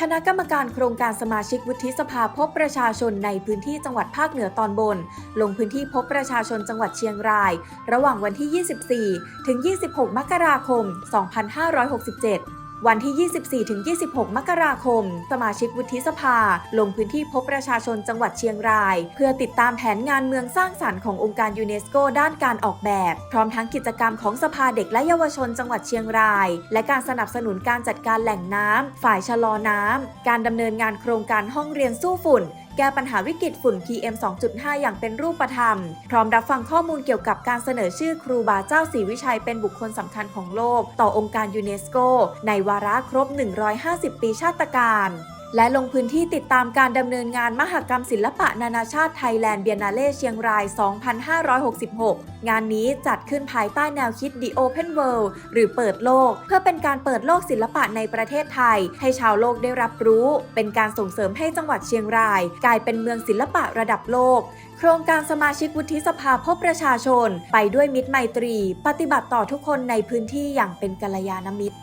คณะกรรมการโครงการสมาชิกวุฒิสภาพบประชาชนในพื้นที่จังหวัดภาคเหนือตอนบน ลงพื้นที่พบประชาชนจังหวัดเชียงราย ระหว่างวันที่ 24 ถึง 26 มกราคม 2567 วันที่ 24ถึง26 มกราคม สมาชิกวุฒิสภา ลงพื้นที่พบประชาชนจังหวัดเชียงราย เพื่อติดตามแผนงานเมืองสร้างสรรค์ขององค์การยูเนสโกด้านการออกแบบ พร้อมทั้งกิจกรรมของสภาเด็กและเยาวชนจังหวัดเชียงราย และการสนับสนุนการจัดการแหล่งน้ำ ฝ่ายชะลอน้ำ การดำเนินงานโครงการห้องเรียนสู้ฝุ่น แก้ปัญหาวิกฤตฝุ่น PM 2.5 อย่างเป็นรูปธรรม พร้อมรับฟังข้อมูลเกี่ยวกับการเสนอชื่อครูบาเจ้าศรีวิชัยเป็นบุคคลสำคัญของโลก ต่อองค์การยูเนสโก ในวาระครบ 150 ปีชาติการ และลงพื้นที่ติดตามการดำเนินงานมหกรรมศิลปะนานาชาติไทยแลนด์เบียนาเล่เชียงราย 2566 งานนี้จัดขึ้นภายใต้แนวคิด The Open World หรือเปิดโลก เพื่อเป็นการเปิดโลกศิลปะในประเทศไทย ให้ชาวโลกได้รับรู้ เป็นการส่งเสริมให้จังหวัดเชียงราย กลายเป็นเมืองศิลปะระดับโลก โครงการสมาชิกวุฒิสภาพบประชาชน ไปด้วยมิตรไมตรี ปฏิบัติต่อทุกคนในพื้นที่อย่างเป็นกัลยาณมิตร